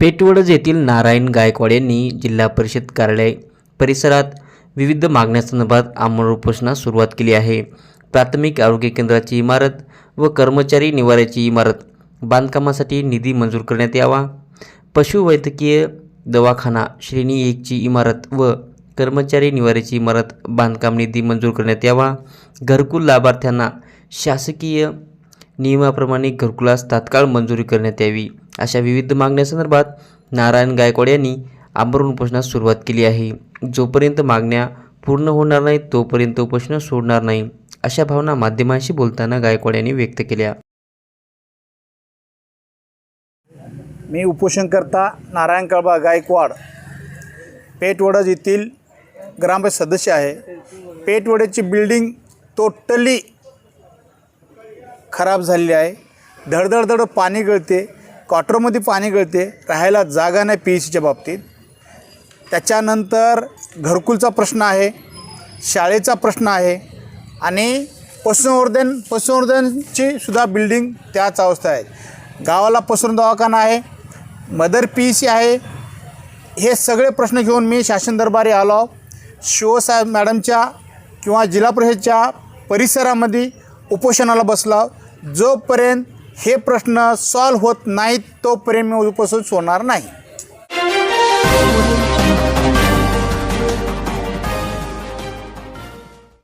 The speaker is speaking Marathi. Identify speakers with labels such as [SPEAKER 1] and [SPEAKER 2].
[SPEAKER 1] पेटवडज येथील नारायण गायकवाड यांनी जिल्हा परिषद कार्यालय परिसरात विविध मागण्यासंदर्भात आमरण उपोषणास सुरुवात केली आहे. प्राथमिक आरोग्य केंद्राची इमारत व कर्मचारी निवाऱ्याची इमारत बांधकामासाठी निधी मंजूर करण्यात यावा. पशुवैद्यकीय दवाखाना श्रेणी एकची इमारत व कर्मचारी निवाऱ्याची इमारत बांधकाम निधी मंजूर करण्यात यावा. घरकुल लाभार्थ्यांना शासकीय नियमाप्रमाणे घरकुलास तात्काळ मंजुरी करण्यात यावी अशा विविध मागण्यासंदर्भात नारायण गायकवाड यांनी आमरण उपोषणास सुरुवात केली आहे. जोपर्यंत मागण्या पूर्ण होणार नाहीत तोपर्यंत उपोषण सोडणार नाही अशा भावना माध्यमांशी बोलताना गायकवाड यांनी व्यक्त केल्या.
[SPEAKER 2] मी उपोषणकर्ता नारायण कळबा गायकवाड पेटवडज येथील ग्रामपंचायत सदस्य आहे. पेटवड्याची बिल्डिंग टोटली खराब झालेली आहे. धडधडधड पाणी गळते क्वार्टरमध्ये पाणी गळते राहायला जागा नाही पी सीच्या बाबतीत. त्याच्यानंतर घरकुलचा प्रश्न आहे शाळेचा प्रश्न आहे आणि पशुसंवर्धन पशुसंवर्धनची सुद्धा बिल्डिंग त्याच अवस्था आहे. गावाला पशुधन दवाखाना आहे मदर पी सी आहे. हे सगळे प्रश्न घेऊन मी शासन दरबारी आलो शिवसाहेब मॅडमच्या किंवा जिल्हा परिषदच्या परिसरामध्ये उपोषणाला बसला. जोपर्यंत हे प्रश्न सॉल्व्ह होत नाहीत तोपर्यंत मी उपोषण होणार नाही.